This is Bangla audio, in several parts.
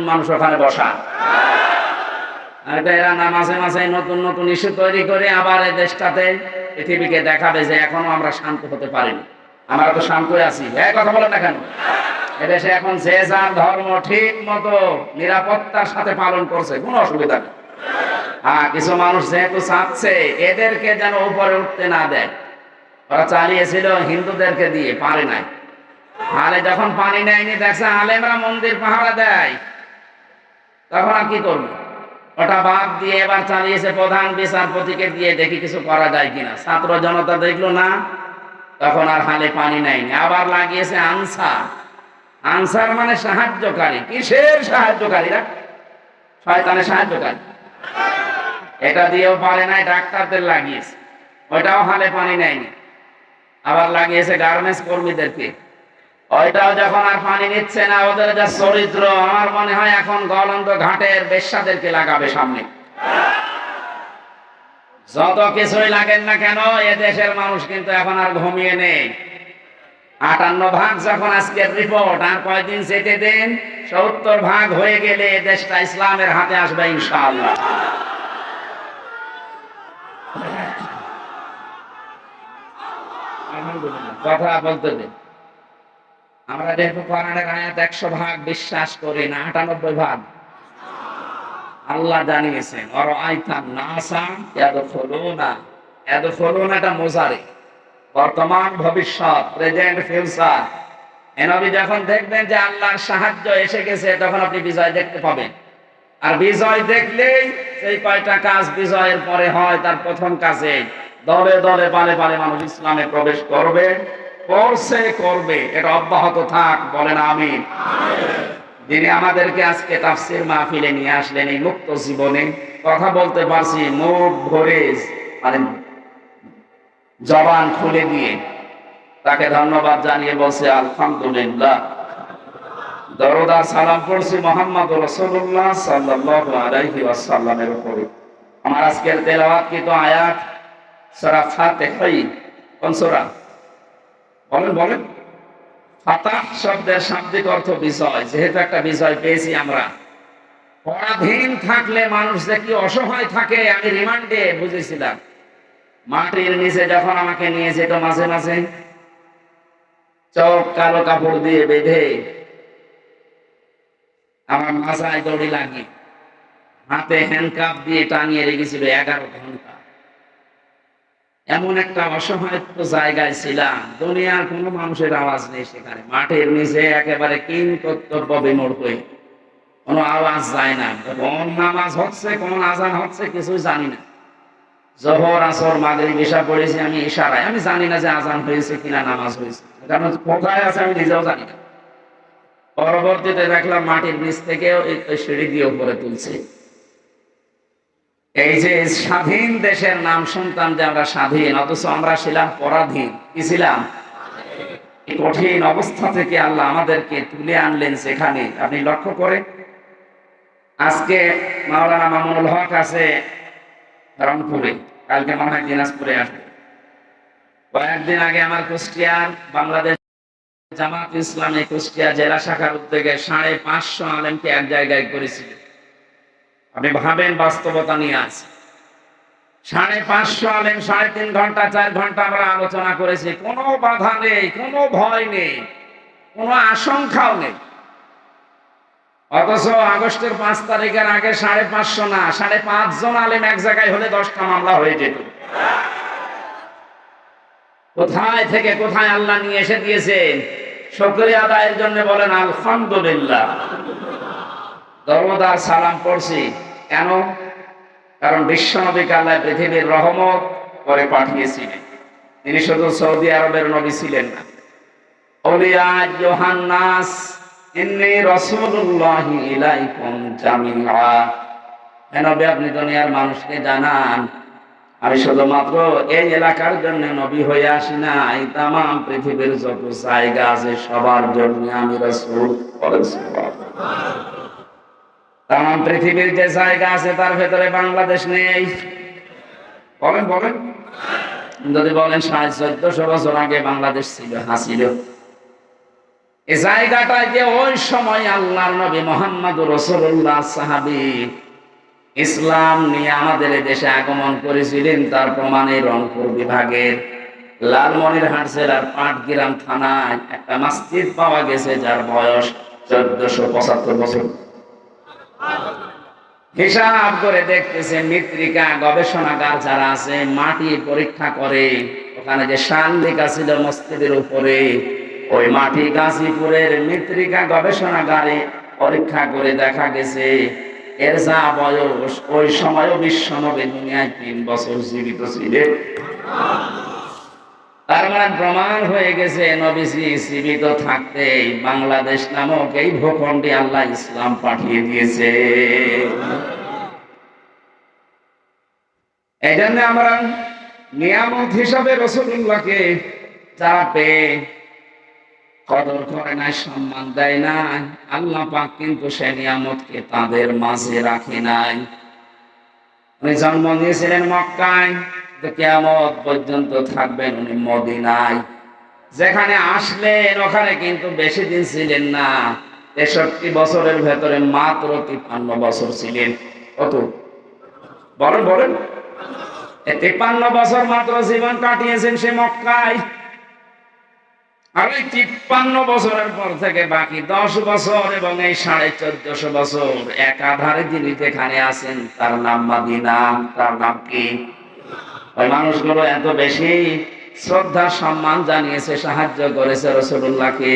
নতুন মানুষ ওখানে বসা। মাঝে মাঝে নতুন নতুন ইস্যু তৈরি করে আবার এই দেশটাতে পৃথিবীকে দেখাবে যে এখনও আমরা শান্ত হতে পারিনি। আমরা তো আছি। হ্যাঁ কথা বলেন না কেন? এদেশে এখন যে ধর্ম ঠিক মতো নিরাপত্তার সাথে পালন করছে, কোনো অসুবিধা নেই। হ্যাঁ কিছু মানুষ যেহেতু চাচ্ছে, এদেরকে যেন উপরে উঠতে না দেয়। ওরা চালিয়েছিল হিন্দুদেরকে দিয়ে, পারে নাই। হালে যখন পানি নেয়নি, দেখছে আলেমরা মন্দির পাহারা দেয়। তখন আর কি করবে? ওটা বাদ দিয়ে এবার চালিয়েছে প্রধান বিচারপতিকে দিয়ে দেখি কিছু করা যায় কিনা। ছাত্র জনতা দেখল না, তখন আর হালে পানি নেয়নি। আবার লাগিয়েছে আনসার। আনসার মানে সাহায্যকারী। কিসের সাহায্যকারীরা শয়তানের সাহায্যকারী। এটা দিয়েও পারে নাই, ডাক্তারদের লাগিয়েছে। ওইটাও হালে পানি নেয়নি। আবার লাগিয়েছে গার্মেন্টস কর্মীদেরকে। ওইটাও যখন আর পানি নিচ্ছে না, ওদের যা চরিত্র, আমার মনে হয় এখন গলন্দ ঘাটের বেশ্যাদেরকে লাগাবে সামনে। যত কিছুই লাগেন না কেন, এ দেশের মানুষ কিন্তু এখন আর ঘুমিয়ে নেই। আটান্ন ভাগ যখন আজকের রিপোর্ট আর কয়েকদিন যেতে দেন, সত্তর ভাগ হয়ে গেলে এ দেশটা ইসলামের হাতে আসবে ইনশাআল্লাহ। কথা বলতে দিন। আমরা যেহেতু কোরআনের আয়াত একশো ভাগ বিশ্বাস করি না, আটানব্বই ভাগ। আল্লাহ জানিয়েছেন অর আইতাম নাসা এদ ফলো না এদ ফলো না এটা মোজারে। বর্তমান, ভবিষ্যৎ, প্রেজেন্ট, ফিউচার। এনবি যখন দেখবেন যে আল্লাহর সাহায্য এসে গেছে, তখন আপনি বিজয় দেখতে পাবেন। আর বিজয় দেখলেই সেই কয়টা কাজ বিজয়ের পরে হয়, তার প্রথম কাজে দলে দলে পালে পালে মানুষ ইসলামে প্রবেশ করবে। করছে করবে, এটা অব্যাহত থাক, বলেন আমি যিনি আমাদেরকে আজকে তাফসির মাহফিলে নিয়ে আসলেন এই মুক্ত জীবনে, কথা বলতে পারছি মুখ ভরে মানে জবান খুলে দিয়ে, তাকে ধন্যবাদ জানিয়ে বলছে, আলহামদুলিল্লাহ। দরদা সালাম করছি মোহাম্মদ রসুল্লাহ সাল্লাল্লাহু আলাইহি উপরে। আমার আজকের তেলাওয়াত কি তো আয়াত? সূরা ফাতিহাই কোন সূরা? বলেন বলেন। ফাতাহ শব্দের শাব্দিক অর্থ বিজয়। যেহেতু একটা পেয়েছি আমরা। পরাধীন থাকলে মানুষ যে কি অসহায় থাকে, আমি রিমান্ডে বুঝেছিলাম। মাটির নিচে যখন আমাকে নিয়ে যেত মাঝে মাঝে, চোখ কালো কাপড় দিয়ে বেঁধে আমার মাথায় দড়ি লাগিয়ে, হাতে হ্যান্ডকাপ দিয়ে টানিয়ে রেখেছিল এগারো ঘণ্টা। এমন একটা অসহায় জায়গায় ছিলাম, দুনিয়ার কোনো মানুষের আওয়াজ নেই সেখানে। মাঠের নিচে একেবারে কিং কর্তব্য বিমূঢ় হয়ে। কোনো আওয়াজ যায় না। কোন নামাজ হচ্ছে, কোন আজান হচ্ছে, কিছুই জানি না। জহর, আসর, মাগরিব ঈশা পড়েছি আমি ইশারায়। আমি জানি না যে আজান হয়েছে কিনা, নামাজ হয়েছে কারণ কোথায় আছে আমি নিজেও জানি না। পরবর্তীতে দেখলাম মাটির নিচ থেকে ওই ওই সিঁড়ি দিয়ে উপরে তুলছে। এই যে স্বাধীন দেশের নাম শুনতাম যে আমরা স্বাধীন, অথচ আমরা ছিলাম পরাধীন। কি ছিলাম? কঠিন অবস্থা থেকে আল্লাহ আমাদেরকে তুলে আনলেন সেখানে। আপনি লক্ষ্য করে আজকে মাওলানা মামুনুল হক আছে রংপুরে, কালকে মনে হয় দিনাজপুরে আসবে। কয়েকদিন আগে আমার কুষ্টিয়ার বাংলাদেশ জামাত ইসলামী কুষ্টিয়া জেলা শাখার উদ্যোগে সাড়ে পাঁচশো আলেমকে এক জায়গায় করেছিল। আপনি ভাবেন বাস্তবতা নিয়ে আছে সাড়ে পাঁচশো আলেম, সাড়ে তিন ঘণ্টা, চার ঘণ্টা আমরা আলোচনা করেছি। কোনো বাধা নেই, কোনো ভয় নেই, কোনো আশঙ্কাও নেই। অথচ আগস্টের পাঁচ তারিখের আগে সাড়ে পাঁচশো না, সাড়ে পাঁচ জন আলেম এক জায়গায় হলে দশটা মামলা হয়ে যেত। কোথায় থেকে কোথায় আল্লাহ নিয়ে এসে দিয়েছেন? শুক্রিয়া আদায়ের জন্য বলেন, আলহামদুলিল্লাহ। দরদার সালাম পড়ছি। কেন? কারণ বিশ্বনবীকে আল্লাহ পৃথিবীর রহমত করে পাঠিয়েছিলেন। তিনি শুধু সৌদি আরবের নবী ছিলেন না। নবী, আপনি মানুষকে জানান। আমি এই এলাকার জন্য নবী হয়ে এই পৃথিবীর জায়গা আছে, সবার জন্য আমি রাসূল বলেন তাম পৃথিবীর যে জায়গা আছে, তার ভেতরে বাংলাদেশ নেই। বলেন বলেন। যদি বলেন সাড়ে চোদ্দশো বছর আগে বাংলাদেশ ছিল হাসিল এই জায়গাটায় যে ওই সময় আল্লাহর নবী মোহাম্মদ রসুল্লাহ সাহাবি ইসলাম নিয়ে আমাদের দেশে আগমন করেছিলেন, তার প্রমাণে রংপুর বিভাগের লালমনির লালমনিরহাট জেলার পাটগ্রাম থানায় একটা মসজিদ পাওয়া গেছে, যার বয়স চোদ্দশো পঁচাত্তর বছর। হিসাব করে দেখতেছে মৃত্তিকা গবেষণাগার যারা আছে, মাটি পরীক্ষা করে। ওখানে যে শান লেখা ছিল মসজিদের উপরে, ওই মাটি গাজীপুরের মৃত্তিকা গবেষণাগারে পরীক্ষা করে দেখা গেছে, এর যা বয়স, ওই সময়ও বিশ্ব নবী দুনিয়ায় তিন বছর জীবিত ছিলেন। তার মানে প্রমাণ হয়ে গেছে, নবীজি জীবিত থাকতে বাংলাদেশ নামক এই ভূখণ্ডে আল্লাহ ইসলাম পাঠিয়ে দিয়েছে। এই জন্য আমরা নিয়ামত হিসাবে যারা পেয়ে কদর করে সম্মান দেয় আল্লাহ পাক কিন্তু সে নিয়ামতকে তাদের মাঝে রাখে নাই। উনি জন্ম নিয়েছিলেন মক্কায়। কেয়ামত পর্যন্ত থাকবেন উনি যেখানে আসলেন, ওখানে কিন্তু বেশি দিন ছিলেন না। তেষট্টি বছরের ভেতরে মাত্র তিপ্পান্ন বছর ছিলেন। কত? বলেন বলেন। তিপ্পান্ন বছর মাত্র জীবন কাটিয়েছেন সে মক্কায়। আর ওই তিপ্পান্ন বছরের পর থেকে বাকি দশ বছর এবং এই সাড়ে চোদ্দশো বছর একাধারে যিনি যেখানে আছেন, তার নাম মাদিনা। তার নাম কি? মানুষগুলো এত বেশি শ্রদ্ধা, সম্মান জানিয়েছে, সাহায্য করেছে রসুল্লাহকে।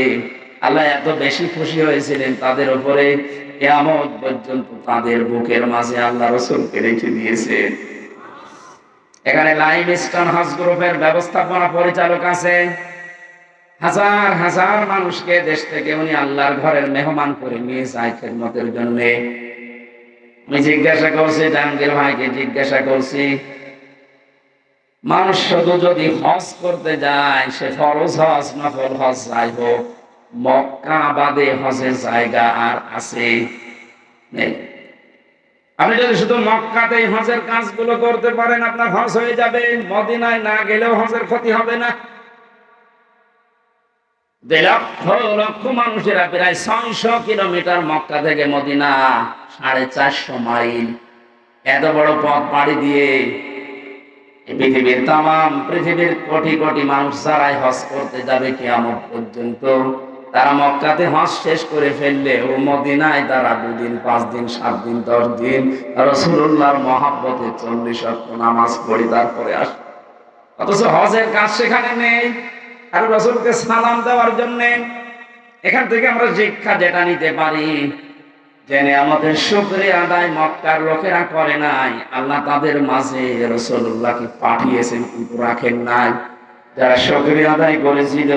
আল্লাহ এত বেশি খুশি হয়েছিলেন তাদের উপরে। পর্যন্ত তাদের বুকের মাঝে আল্লাহ রসুলকে রেখে এখানে হজ গ্রুপের ব্যবস্থাপনা পরিচালক আছে। হাজার হাজার মানুষকে দেশ থেকে উনি আল্লাহর ঘরের মেহমান করে নিয়ে আমি জিজ্ঞাসা করছি, জাহাঙ্গীর ভাইকে জিজ্ঞাসা করছি মানুষ শুধু যদি হজ করতে যায়, সে ফরজ হজ নফল হজ যাই হোক, মক্কা বাদে হজের জায়গা আর আছে আপনি যদি শুধু মক্কাতেই হজের কাজগুলো করতে পারেন, আপনার হজ হয়ে যাবে। মদিনায় না গেলেও হজের ক্ষতি হবে না। লক্ষ লক্ষ মানুষেরা প্রায় ছয়শো কিলোমিটার মক্কা থেকে মদিনা সাড়ে চারশো মাইল। এত বড় পথ পাড়ি দিয়ে পৃথিবীর তাম পৃথিবীর কোটি কোটি মানুষ যারাই হজ করতে যাবে কিয়ামত পর্যন্ত, তারা মক্কাতে হজ শেষ করে ফেললে ও মদিনায় তারা দুদিন পাঁচ দিন সাত দিন দশ দিন রসুল্লাহর মহাব্বতে চল্লিশ অক্ট নামাজ পড়ি তারপরে আস। অথচ হজের কাজ সেখানে নেই। আর রসুলকে সালাম দেওয়ার জন্যে এখান থেকে আমরা শিক্ষা যেটা নিতে পারি জেনে আমাদের শুক্রে আদায় মক্কার লোকেরা করে নাই। আল্লাহ তাদের মাঝে রসুল্লাহকে পাঠিয়েছেন, কিন্তু রাখেন নাই। যারা শুক্রিয়া আদায় করেছিল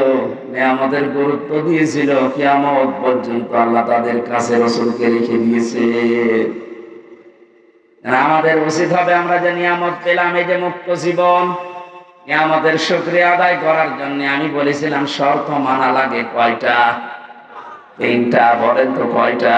আমাদের গুরুত্ব দিয়েছিল, কিয়ামত পর্যন্ত আল্লাহ তাদের কাছে রসুলকে রেখে দিয়েছে। আমাদের উচিত হবে আমরা যে নিয়ামত পেলাম, এই যে মুক্ত জীবন। আমাদের শুক্রিয়া আদায় করার জন্য আমি বলেছিলাম, শর্ত মানা লাগে কয়টা? তিনটা, বলেন তো কয়টা?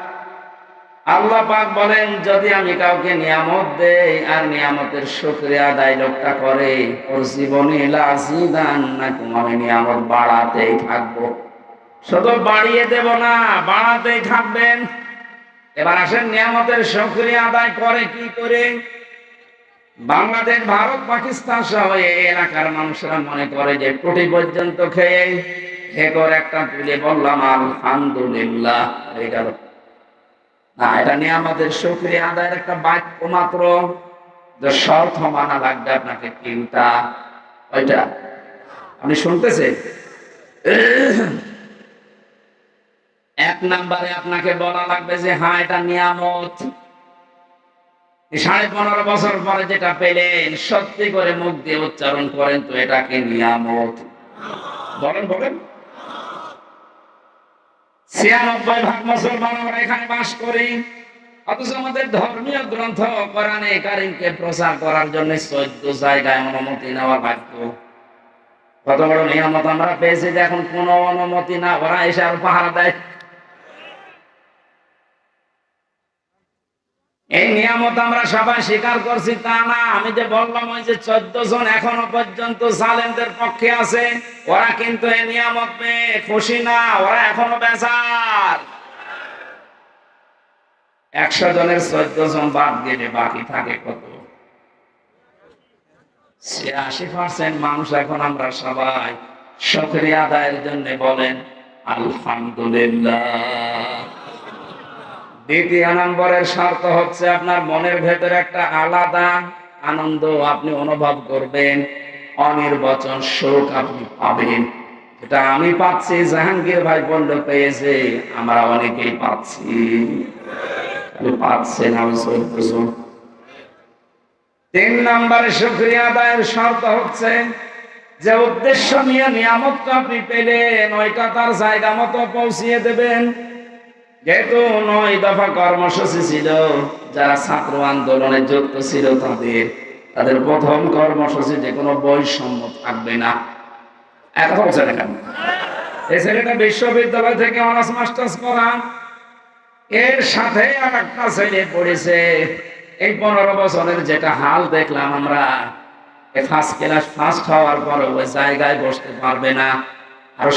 আল্লাহ পাক বলেন, যদি আমি কাউকে নিয়ামত দেই আর নিয়ামতের শুক্রিয়া আদায় লোকটা করে, ওর জীবনে লাসিদান না আমি নিয়ামত বাড়াতেই থাকব। শুধু বাড়িয়ে দেব না, বাড়াতেই থাকবেন। এবার আসেন, নিয়ামতের শুক্রিয়া আদায় করে কি করে? বাংলাদেশ, ভারত, পাকিস্তান সহ এই এলাকার মানুষরা মনে করে যে কোটি পর্যন্ত খেয়ে খেকর একটা তুলে বললাম, আলহামদুলিল্লাহ। হয়ে এটা নিয়ে আমাদের আদায়ের একটা বাক্য মাত্র মানা লাগবে আপনাকে তিনটা ওইটা। আপনি এক নাম্বারে আপনাকে বলা লাগবে যে হ্যাঁ এটা নিয়ামত। সাড়ে পনেরো বছর পরে যেটা পেলেন, সত্যি করে মুখ দিয়ে উচ্চারণ করেন তো, এটাকে নিয়ামত। বলেন বলেন। ছিয়ানব্বই ভাগ মুসলমান আমরা এখানে বাস করি। অথচ আমাদের ধর্মীয় গ্রন্থ কোরআনে কারিমকে প্রচার করার জন্য চোদ্দ জায়গায় অনুমতি নেওয়া বাধ্য। কত বড় নিয়ামত আমরা পেয়েছি যে এখন কোনো অনুমতি না, ওরা এসে আর পাহারা দেয়। এই নিয়ামত আমরা সবাই স্বীকার করছি, তা না। আমি যে বললাম ওই যে চোদ্দ জন এখনও পর্যন্ত সালেমদের পক্ষে আছে, ওরা কিন্তু এই নিয়ামত পেয়ে খুশি না, ওরা এখনও বেজার। একশো জনের চোদ্দ জন বাদ গেলে বাকি থাকে কত? ছিয়াশি পার্সেন্ট মানুষ এখন আমরা সবাই সক্রিয় আদায়ের জন্য বলেন, আলহামদুলিল্লাহ। দ্বিতীয় নম্বরের শর্ত হচ্ছে আপনার মনের ভেতরে একটা আলাদা আনন্দ আপনি অনুভব করবেন। অনির্বচন সুখ আপনি পাবেন। এটা আমি পাচ্ছি, জাহাঙ্গীর ভাই বললে, পেয়েছে। আমরা অনেকেই পাচ্ছি। পাচ্ছেন, আমি তিন নম্বরে শুক্রিয়া আদায়ের শর্ত হচ্ছে, যে উদ্দেশ্য নিয়ে নিয়ামতটা আপনি পেলেন, ওইটা তার জায়গা মতো পৌঁছিয়ে দেবেন। যেহেতু নয় দফা কর্মসূচি ছিল, যারা ছাত্র আন্দোলনে যুক্ত ছিল তাদের তাদের প্রথম কর্মসূচি যে কোনো বৈষম্য থাকবে না। না কেন এই ছেলেটা বিশ্ববিদ্যালয় থেকে অনার্স মাস্টার্স করা, এর সাথে আর একটা ছেলে পড়েছে। এই পনেরো বছরের যেটা হাল দেখলাম আমরা ফার্স্ট ক্লাস ফার্স্ট হওয়ার পরে ওই জায়গায় বসতে পারবে না। আর